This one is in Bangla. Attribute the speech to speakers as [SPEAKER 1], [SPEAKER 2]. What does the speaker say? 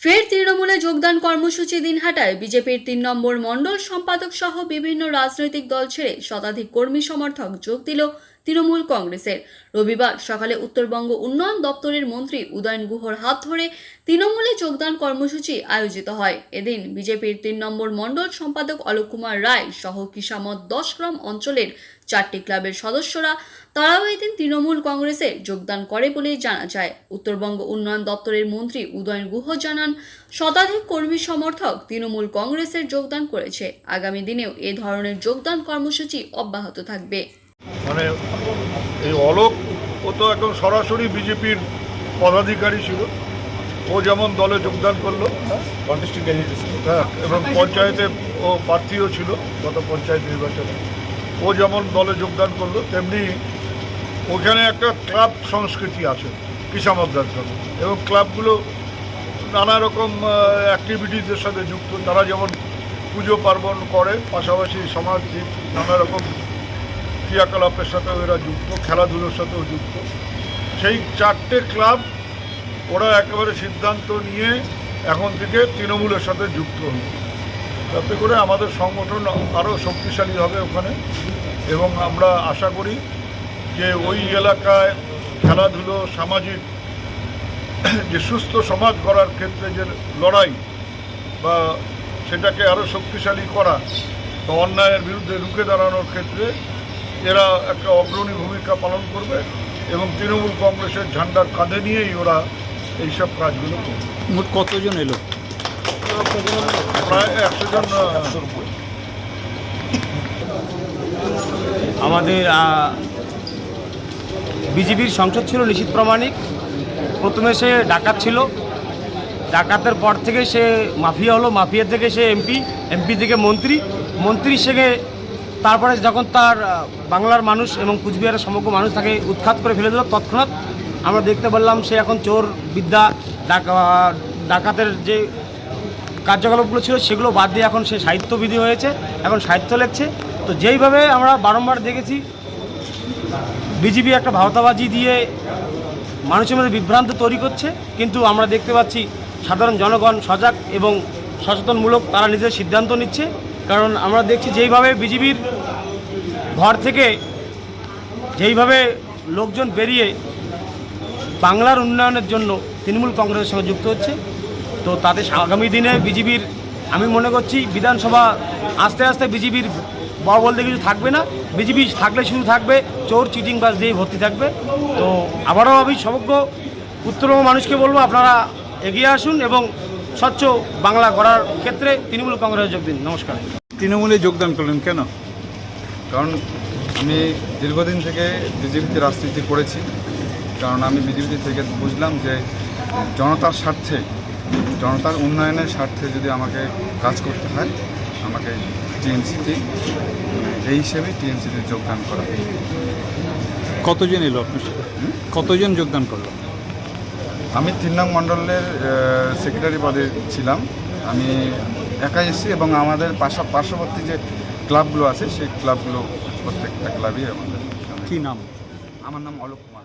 [SPEAKER 1] ফের তৃণমূলে যোগদান কর্মসূচি দিনহাটায় বিজেপির তিন নম্বর মণ্ডল সম্পাদক সহ বিভিন্ন রাজনৈতিক দল ছেড়ে শতাধিক কর্মী সমর্থক যোগ দিল তৃণমূল কংগ্রেসের। রবিবার সকালে উত্তরবঙ্গ উন্নয়ন দপ্তরের মন্ত্রী উদয়ন গুহর হাত ধরে তৃণমূলে যোগদান কর্মসূচি আয়োজিত হয়। এদিন বিজেপির তিন নম্বর মণ্ডল সম্পাদক অলোক কুমার রায় সহ কিসামত দশ গ্রাম অঞ্চলের চারটি ক্লাবের সদস্যরা তারাও এদিন তৃণমূল কংগ্রেসে যোগদান করে বলে জানা যায়। উত্তরবঙ্গ উন্নয়ন দপ্তরের মন্ত্রী উদয়ন গুহ জানান, শতাধিক কর্মী সমর্থক তৃণমূল কংগ্রেসের যোগদান করেছে। আগামী দিনেও এ ধরনের যোগদান কর্মসূচি অব্যাহত থাকবে।
[SPEAKER 2] মানে এই অলোক ও তো একদম সরাসরি বিজেপির পদাধিকারী ছিল। ও যেমন দলে যোগদান করল। হ্যাঁ এবং পঞ্চায়েতে ও প্রার্থীও ছিল গত পঞ্চায়েত নির্বাচনে। ও যেমন দলে যোগদান করল তেমনি ওখানে একটা ক্লাব সংস্কৃতি আছে দাস গ্রামে। এবং ক্লাবগুলো নানা রকম অ্যাক্টিভিটিসের সাথে যুক্ত। তারা যেমন পুজো পার্বণ করে পাশাপাশি সমাজভিক নানা রকম ক্রিয়াকলাপের সাথেও এরা যুক্ত, খেলাধুলোর সাথেও যুক্ত। সেই চারটে ক্লাব ওরা একেবারে সিদ্ধান্ত নিয়ে এখন থেকে তৃণমূলের সাথে যুক্ত হল। তাতে করে আমাদের সংগঠন আরও শক্তিশালী হবে ওখানে এবং আমরা আশা করি যে ওই এলাকায় খেলাধুলো, সামাজিক, যে সুস্থ সমাজ গড়ার ক্ষেত্রে যে লড়াই বা সেটাকে আরও শক্তিশালী করা বা অন্যায়ের বিরুদ্ধে রুখে দাঁড়ানোর ক্ষেত্রে এরা একটা অগ্রণী ভূমিকা পালন করবে এবং তৃণমূল কংগ্রেসের ঝান্ডার কাঁধে নিয়েই ওরা এইসব কাজগুলো করবে।
[SPEAKER 3] মোট কতজন এলো?
[SPEAKER 2] প্রায় একশো জন
[SPEAKER 4] আমাদের বিজেপির সংসদ ছিল নিশীত প্রামাণিক। প্রথমে সে ডাকাত ছিল। ডাকাতের পর থেকে সে মাফিয়া হলো। মাফিয়া থেকে সে এমপি এমপি থেকে মন্ত্রী। মন্ত্রী থেকে তারপরে যখন তার বাংলার মানুষ এবং কুচবিহারের সমগ্র মানুষ তাকে উৎখাত করে ফেলে দিল, তৎক্ষণাৎ আমরা দেখতে পারলাম সে এখন চোর, বিদ্যা, ডাকা, ডাকাতের যে কার্যকলাপগুলো ছিল সেগুলো বাদ দিয়ে এখন সে সাহিত্যবিধি হয়েছে, এখন সাহিত্য লিখছে। তো যেইভাবে আমরা বারংবার দেখেছি, বিজেপি একটা ভাওতাবাজি দিয়ে মানুষের মধ্যে বিভ্রান্ত তৈরি করছে, কিন্তু আমরা দেখতে পাচ্ছি সাধারণ জনগণ সজাগ এবং সচেতনমূলক তারা নিজের সিদ্ধান্ত নিচ্ছে। কারণ আমরা দেখছি যেইভাবে বিজেপির ঘর থেকে যেইভাবে লোকজন বেরিয়ে বাংলার উন্নয়নের জন্য তৃণমূল কংগ্রেসের সঙ্গে যুক্ত হচ্ছে, তো তাতে আগামী দিনে বিজেপির আমি মনে করছি বিধানসভা আস্তে আস্তে বিজেপির বড় বলতে কিছু থাকবে না। বিজেপি থাকলে শুধু থাকবে, চোর, চিটিং বাস দিয়েই ভর্তি থাকবে। তো আবারও আমি সমগ্র উত্তরবঙ্গ মানুষকে বলব, আপনারা এগিয়ে আসুন এবং স্বচ্ছ বাংলা গড়ার ক্ষেত্রে তৃণমূল কংগ্রেসে যোগ দিন। নমস্কার।
[SPEAKER 3] তৃণমূলে যোগদান করলেন কেন?
[SPEAKER 5] কারণ আমি দীর্ঘদিন থেকে বিজেপিতে রাজনীতি করেছি। কারণ আমি বিজেপি থেকে বুঝলাম যে জনতার স্বার্থে জনতার উন্নয়নের স্বার্থে যদি আমাকে কাজ করতে হয় আমাকে টিএমসিতে এই হিসেবে টিএমসিতে যোগদান করা
[SPEAKER 3] কতজন এলো আপনার সাথে? কতজন যোগদান করল?
[SPEAKER 5] আমি তিন নং মণ্ডলের সেক্রেটারি পদে ছিলাম। আমি একাই এসেছি এবং আমাদের পাশা পার্শ্ববর্তী যে ক্লাবগুলো আছে সেই ক্লাবগুলো প্রত্যেকটা ক্লাবই আমাদের
[SPEAKER 3] কী নাম?
[SPEAKER 5] আমার নাম অলোক কুমার।